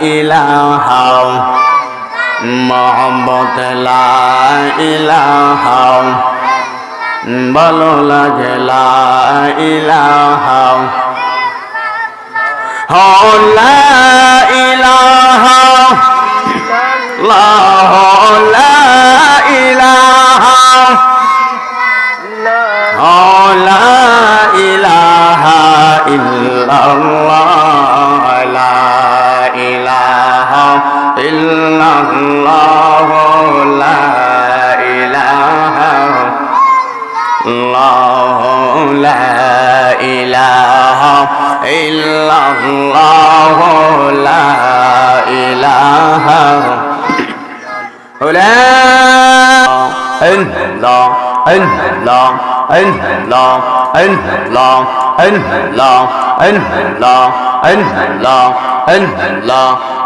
ইলাহাও মোহাম্মত ইলাহাও বলো লাগলা ইলাহাও হলা ইলাহাও হলা ইলাহাও হলা ইলাহা ইল্লাল্লাহ। الله لا إله الله لا إله إلا الله لا إله لا إله إلا الله إلا الله إلا الله إلا الله إلا الله إلا الله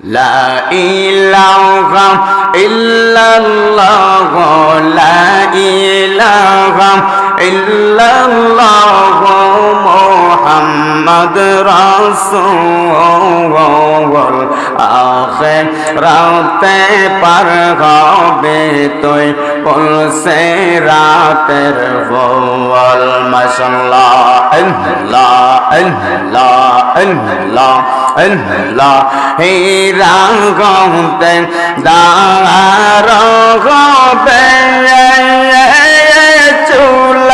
لا إله إلا الله لا إله إلا الله محمد رسول آخر রাতে পার হবে তুই বলছে রাতের বল মশাল্লাহ আল্লাহ আল্লাহ আল্লাহ আল্লাহ হে রাগতে দার গতে চুল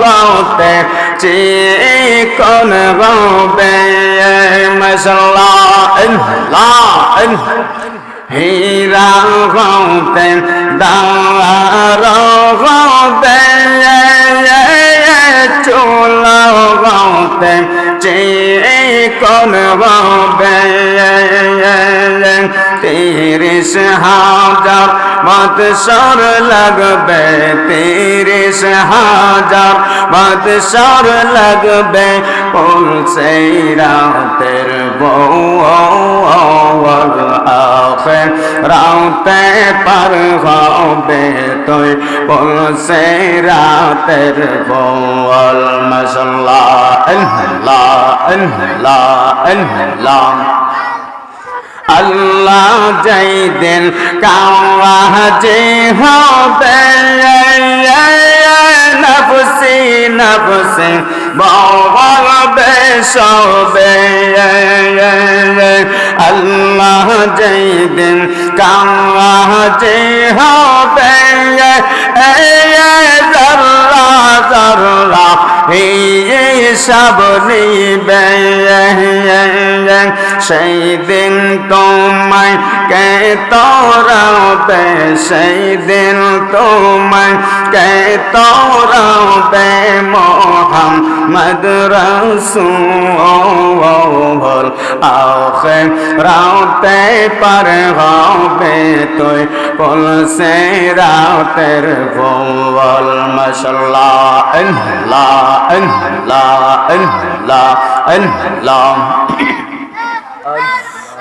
গতে চিকন গবে মশাল্লাহ আল্লাহ হীরা গতে দার গতে চুল গতে চিকন করব তিরিশ হাজার বৎসর লাগবে তিরিশ হাজার বৎসর লাগবে পৌঁছে রাতের বউ আখের রাতে পার হবে তুই পৌঁছে রাতের বল আল্লাহ আল্লাহ আল্লাহ আল্লাহ যাই দিন কাওয়াজে হবে নফসি নফসি বলবে সবে। আল্লাহ যাই দিন কাওয়াজে হবে জর্রা জর্রা এই সব নিবে। সেই দিন তোমায় কে তোরাবে? সেই দিন তোমায় কে তোরাবে? মোহাম্মদ রসুল আখে রাতে পার হবে তুই পলসে রাতের বল মশাল্লাহ আল্লাহ আল্লাহ আল্লাহ আল্লাহ لا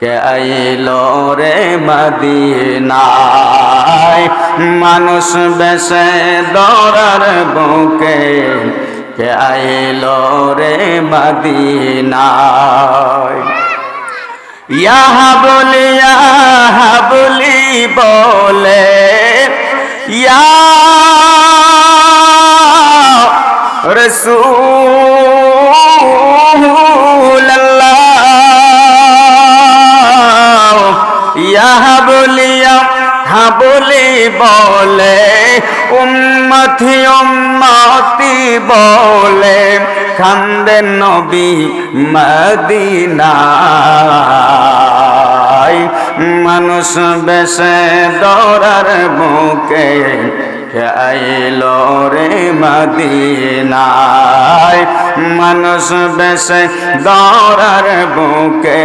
কে আইলো রে মদিনায়? মানুষ বেশে দরার বুকে কে আইলো রে মদিনায়? ইহা বলি ইহা বলি বলে, ইয়া রসুল বলি বলে উম্মতি বলে খান্দেন নবী মদিনায়। মানুষ বেশে দরার বুকে আইলো রে মদিনায়। মানুষ বেশে দরার বুকে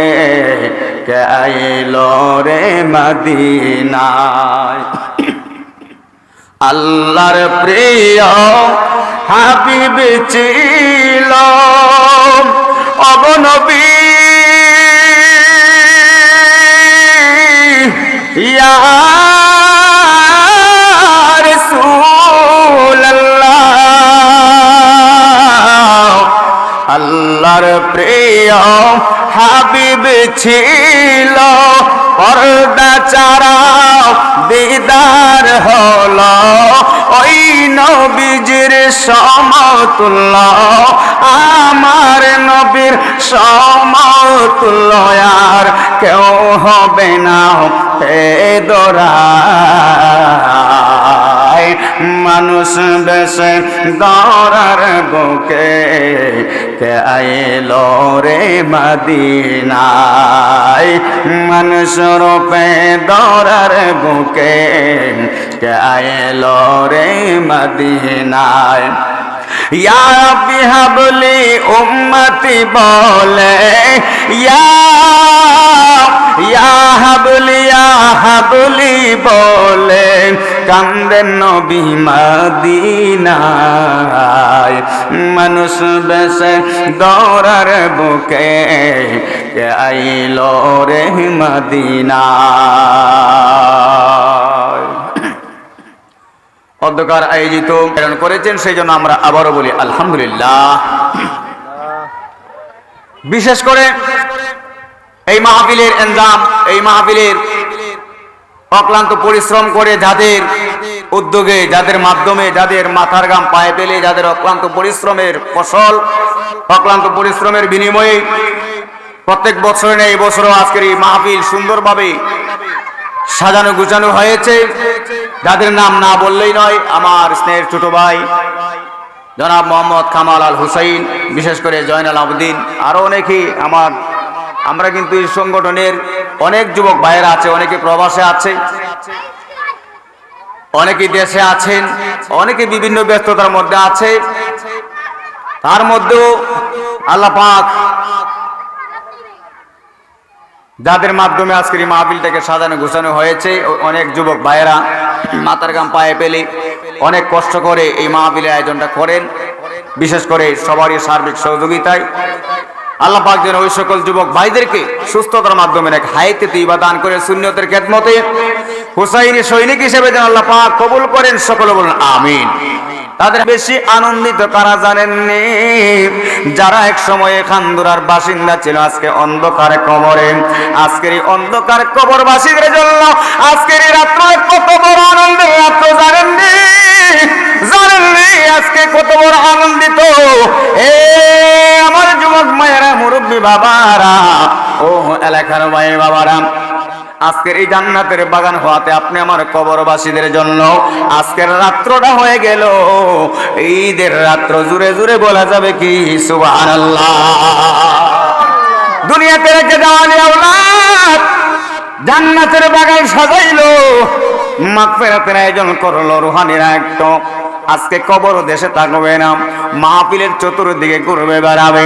আইল রে মদিনায়। আল্লাহর প্রিয় হাবিব ছিল। অবনবী আল্লাহর প্রিয় হাবিব ছিল। পর্দা চারা দিদার হলো। ওই নবীজির সমতুল্য, আমার নবীর সমতুল্য কেউ হবে না হে দোরা মানুষ বেশে দরার বুকে কে আইলো রে মদিনায়? মানুষ রূপে দরার বুকে কে আইলো রে মদিনায়? ইয়া বিহাবলি উম্মতি বলে, ইয়া ইয়া হাবলি ইয়া হাবলি বলে কান্দেন নবী মদিনায়। মানুষ বেশে দৌড়ার বুকে কে আইলো রে মদিনায়। অন্ধকার আয়োজিত প্রেরণ করেছেন, সেই জন্য আমরা আবারও বলি আলহামদুলিল্লাহ। বিশেষ করে এই মাহফিলের এনজাম, এই মাহফিলের অক্লান্ত পরিশ্রম করে যাদের উদ্যোগে, যাদের মাধ্যমে, যাদের মাথার গাম পায়ে পেলে, যাদের অক্লান্ত পরিশ্রমের ফসল, অক্লান্ত পরিশ্রমের বিনিময়ে প্রত্যেক বছরে এই বছরও আজকের এই মাহফিল সুন্দরভাবে সাজানো গুছানো হয়েছে। যাদের নাম না বললেই নয়, আমার স্নেহের ছোট ভাই, জনাব মোহাম্মদ কামাল আল হুসাইন, বিশেষ করে জয়নাল আবদিন আরও অনেকেই আমার, আমরা কিন্তু এই সংগঠনের অনেক যুবক ভাইয়েরা আছে, অনেকে প্রবাসে আছে, অনেকে দেশে আছেন, অনেকে বিভিন্ন ব্যস্ততার মধ্যে আছে। তার মধ্যেও আল্লাহ পাক যাদের মাধ্যমে আজকের এই মাহফিলটাকে সাজানো গোছানো হয়েছে, অনেক যুবক ভাইয়েরা মাথার গাম পায়ে পেলে অনেক কষ্ট করে এই মাহফিলের আয়োজনটা করেন। বিশেষ করে সবারই সার্বিক সহযোগিতায়। আল্লাহ পাক যেন ওই সকল যুবক ভাইদেরকে সুস্থতার মাধ্যমে এক হাইতে তুইবা দান করে শূন্যতের খেদমতে। হুসাইনি সৈনিক হিসেবে যেন আল্লাহ পাক কবুল করেন, সকলে বলুন, আমিন। তাদের বেশি আনন্দিত কারা জানেননি? যারা এক সময়ে খান্দুরার বাসিন্দা ছিল, আজকে অন্ধকার কবরে। আজকের অন্ধকার কবরবাসীদের জন্য আজকের রাত্র কত বড় আনন্দের রাত্র জানেননি? জানেননি? আজকে কত বড় আনন্দিত। এ আমার যুবক মায়েরা, মুরব্বী বাবারা, ও এলাকার ভাই বাবারা আজকের এই জান্নাতের বাগান হওয়াতে আপনি আমার কবরবাসীদের জন্য আজকের রাত্রটা হয়ে গেল। ঈদের রাত্র জুড়ে জুড়ে বলা যাবে কি? সুবহানাল্লাহ। দুনিয়াতে রেখে আওলাদ। জান্নাতের বাগান সাজাইলো। মাগফিরাতের আয়োজন করল রুহানিরা একদম আজকে কবর দেশে থাকবে না। মাহফিলের চতুর্দিকে ঘুরবে, বেড়াবে।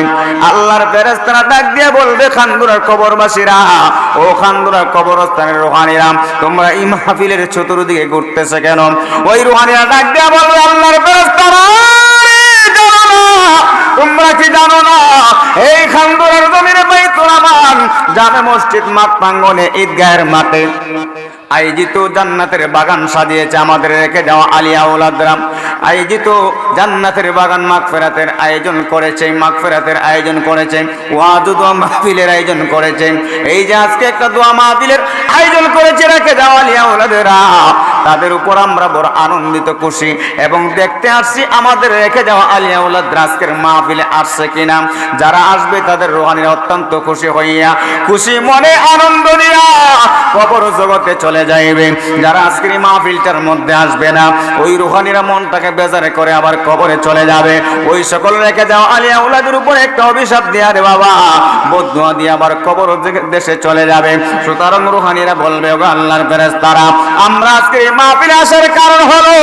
আল্লাহর ফেরেস্তারা ডাক দিয়ে বলবে খান্দুরার কবরবাসীরা, ও খান্দুরার কবরস্থানের রুহানিরা, তোমরা এই মাহফিলের চতুর্দিকে ঘুরতেছে কেন? ওই রুহানিরা ডাক দিয়ে বলবে, আল্লাহর ফেরেস্তারা তোমরা কি জানো না, এই খান্দুরার জমিনে বাইতুল আমান জামে মসজিদ মাঠ প্রাঙ্গনে ঈদগাহের মাঠে আয়োজিত জান্নাতের বাগান সাজিয়েছে আমাদের রেখে যাওয়া আলিয়া উলাদরাম আয়োজিত জান্নাতের বাগান মাগফেরাতের আয়োজন করেছে, মাগফেরাতের আয়োজন করেছে ওয়াজু দোয়া মাহফিলের আয়োজন করেছে। এই যে আজকে একটা দোয়া মাহফিলের আয়োজন করেছে, রেখে যাওয়া আলিয়া উলাদেরা। তাদের উপর আমরা বড় আনন্দিত, খুশি এবং দেখতে আসছি আমাদের রেখে যাওয়া আলিয়া উলাদ আজকের মাহফিলে আসছে কিনা। যারা আসবে তাদের রোহানিরা অত্যন্ত খুশি হইয়া, খুশি মনে আনন্দ নিয়া কবর জগতে চলে যাইবে। যারা আজকের মাহফিলটার মধ্যে আসবে না, ওই রুহানিরা মনটাকে বেজারে করে আবার কবরে চলে যাবে। ওই সকল রেখে যাওয়া আলিয়া উলাদের উপর একটা অভিশাপ দেয়া রে বাবা বদুয়া দিয়ে আবার কবর দেশে চলে যাবে। সুতরাং রুহানিরা বলবে, ওগো আল্লাহর ফেরেশতারা, আমরা আজকে এই মাহফিলে আসার কারণ হলো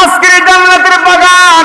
আজকের জান্নাতের বাগান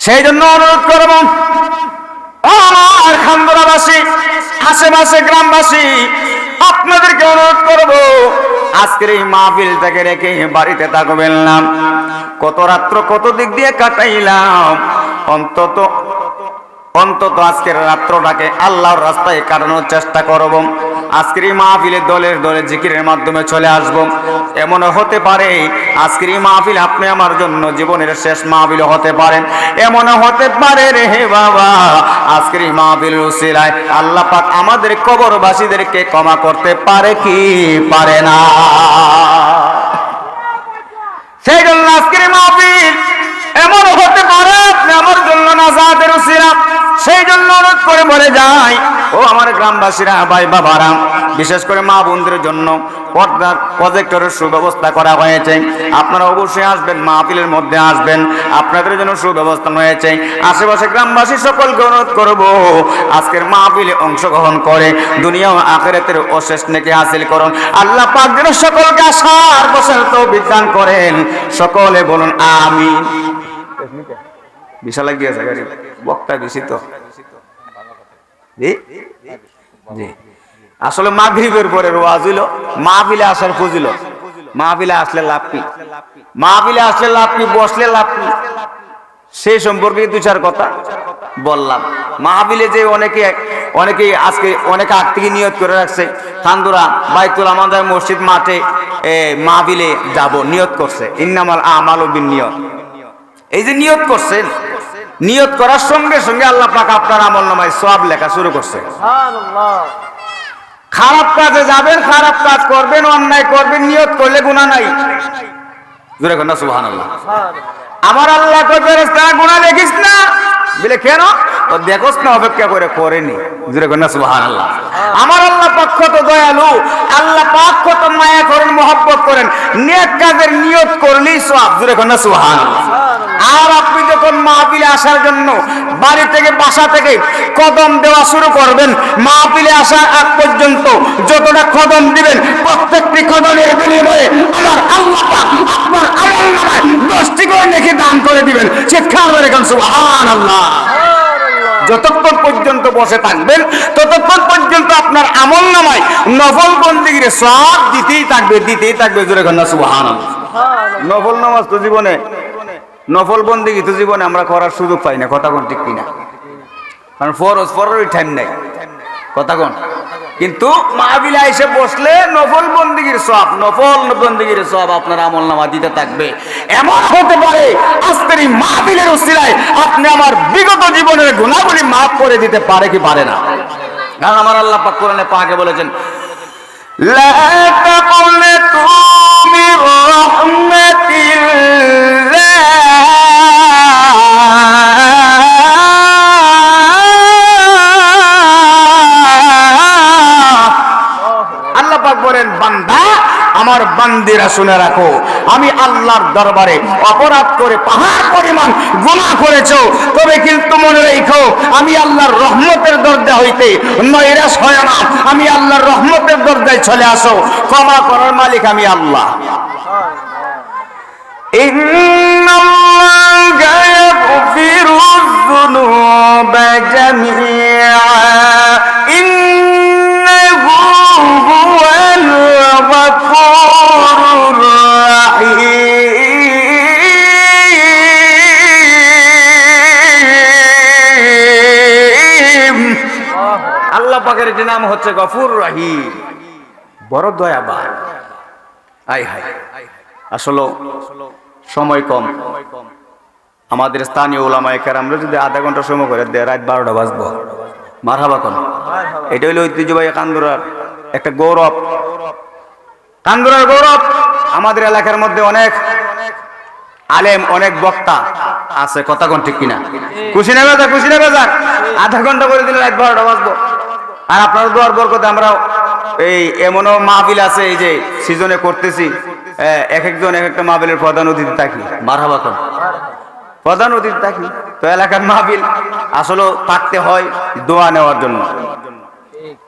সেই জন্য অনুরোধ করব আমার খান্দুরাবাসী আশেপাশে গ্রামবাসী, আপনাদেরকে অনুরোধ করব, আজকের এই মাহফিলটাকে রেখে বাড়িতে থাকবেন না। কত রাত্র কত দিক দিয়ে কাটাইলাম, অন্তত অন্তত আজকের রাত্রটাকে আল্লাহর রাস্তায় কাটানোর চেষ্টা করব। আজকের এই মাহফিলে দলের দলে জিকিরের মাধ্যমে চলে আসব। এমন হতে পারে, আজকের এই মাহফিল আপনি আমার জন্য জীবনের শেষ মাহফিল হতে পারেন এমন হতে পারে রে হে বাবা, আজকের এই মাহফিল উসিলায় আল্লাহ পাক আমাদের কবরবাসীদেরকে ক্ষমা করতে পারে কি পারে না? সেই জন্য আজকের মাহফিল এমন হতে পারে, আপনি আমার জন্য নাজাতের উসিলা। সেই জন্য অনুরোধ করে বলে যাই ও আমার গ্রামবাসীরা, ভাই বাবারা, বিশেষ করে মা বোনদের জন্য পর্দার প্রজেক্টরের সুব্যবস্থা করা হয়েছে। আপনারা অবশ্যই আসবেন, মাহফিলের মধ্যে আসবেন। আপনাদের জন্য সুব্যবস্থা হয়েছে। আশেপাশে গ্রামবাসী সকলকে অনুরোধ করব, আজকের মাহফিলে অংশগ্রহণ করে দুনিয়া ও আখেরাতের অশেষ নেকি হাসিল করুন। আল্লাহ পাক যেন সকলকে আসার বছর তো করেন। সকলে বলুন, আমিন। বিশাল গিয়েছে গাড়ি। বক্তা বেশি তো। আসলে মাগরিবের পরে রোয়াজ হইল, মাহফিলে আসার খুঁজিল মাহফিলে আসলে লাভ কি আসলে লাভ বসলে লাভ সেই সম্পর্কে দু চার কথা বললাম। মাহফিলে যে অনেকে অনেকেই আজকে, অনেকে আগ থেকে নিয়ত করে রাখছে, থান্দুরা বাইতুল আমাদের মসজিদ মাঠে মাহফিলে যাব, নিয়ত করছে। ইন্নামাল আমাল বিন নিয়ত। এই যে নিয়ত করছেন নিয়ত করার সঙ্গে সঙ্গে আল্লাহ পাক আপনার আমল নামায় সব লেখা শুরু করছে। খারাপ কাজে যাবেন খারাপ কাজ করবেন অন্যায় করবেন নিয়ত করলে গুণা নাই। জোরে কন্যা সুহান আল্লাহ আমার আল্লাহ গুনাহ দেখিস না। বলে কেন? তো দেখোস না অপেক্ষা করে করেনি। সুবহানাল্লাহ। আমার আল্লাহ পক্ষ তো দয়ালু, আল্লাহ পাক কত মায়া করেন, মহব্বত করেন, নেক কাজের নিয়ত করলেই সওয়াব, জোরে কন্যা সুবহানাল্লাহ। আর আপনি যখন মাহফিলে আসার জন্য বাড়ি থেকে বাসা থেকে কদম দেওয়া শুরু করবেন, মাহফিলে আসার আগ পর্যন্ত যতটা কদম দিবেন, প্রত্যেকটি কদমের বিনিময়ে আমার আল্লাহ আপনার নামায় দশটি করে লিখে দান করে দিবেন। চিৎকার করে এখন সুবহানাল্লাহ। যতক্ষণ পর্যন্ত বসে থাকবেন ততক্ষণ পর্যন্ত আপনার আমল নামায় নফল বন্দিগিরে সব দিতেই থাকবে দিতেই থাকবে জোরে কন্যা সুবাহান নফল নামাজ তো জীবনে নফল বন্দিগি তো জীবনে আমরা করার সুযোগ পাই না কথা কোন ঠিক কিনা? কারণ ফরজ ফরজ টাইম নাই। কথা কোন? কিন্তু মাহবিলা এসে বসলে নফল বন্দিগির সব নফল বন্দিগির সব আপনার আমল নামা দিতে থাকবে। এমন হতে পারে আজকের এই মাহবিলের উচিলায় আপনি আমার বিগত জীবনের গুণাগুলি মাফ করে দিতে পারে কি পারে না? কারণ আমার আল্লাহ পাক কোরআনে পাকে বলেছেন, লা তাকুলতু মির বান্দিরা শুনে রাখো আমি আল্লাহর দরবারে অপরাধ করে পাহাড় পরিমাণ গুনাহ করেছো তবে কিন্তু মনে রেখো আমি আল্লাহর রহমতের দরজা হইতে নৈরাশ হয় না আমি আল্লাহর রহমতের দরজায় চলে আসো ক্ষমা করার মালিক আমি আল্লাহ إن الله يغفر الذنوب جميعا একটি নাম হচ্ছে গফুর রাহিম। বড় দয়াবান। আই হাই আসলে সময় কম। আমাদের স্থানীয় ওলামায় আমরা যদি আধা ঘণ্টা সময় করে দেয়, রাত বারোটা বাজবো। মারহাবা কোন? এটা হইল ঐতিহ্যবাহী কান্দুরার একটা গৌরব। কান্দুরার গৌরব আমাদের এলাকার মধ্যে অনেক আলেম, অনেক বক্তা আছে। কথা কোন ঠিক কিনা? খুশি না বেজা, খুশি না বেজা? আধা ঘণ্টা করে দিলে রাত বারোটা বাজবো। আর আপনার দোয়ার বরকতে আমরা এই এমনও মাহবিল আছে এই যে সিজনে করতেছি। এক একজন এক একটা মাহবিলের প্রধান অতিথি থাকি। মারহাবা কর প্রধান অতিথি থাকি। তো এলাকার মাহবিল আসলে থাকতে হয় দোয়া নেওয়ার জন্য।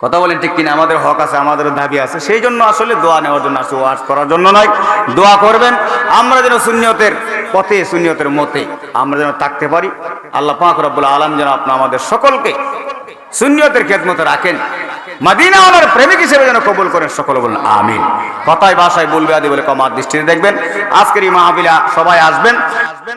কথা বলেন ঠিক কিনা আমাদের হক আছে আমাদের দাবি আছে। সেই জন্য আসলে দোয়া নেওয়ার জন্য আসলে ওয়াজ করার জন্য নয় দোয়া করবেন। আমরা যেন শূন্যতের পথে শূন্যতের মতে আমরা যেন থাকতে পারি। আল্লাহ পাক রব্বুল আলম যেন আপনি আমাদের সকলকে শূন্যতের খেদমত রাখেন। মাদিনা আমার প্রেমিক হিসেবে যেন কবুল করেন সকলে বলুন, আমিন। কথায় ভাষায় বলবে আদি বলে কমার দৃষ্টিতে দেখবেন। আজকের এই মাহবিলা সবাই আসবেন আসবেন।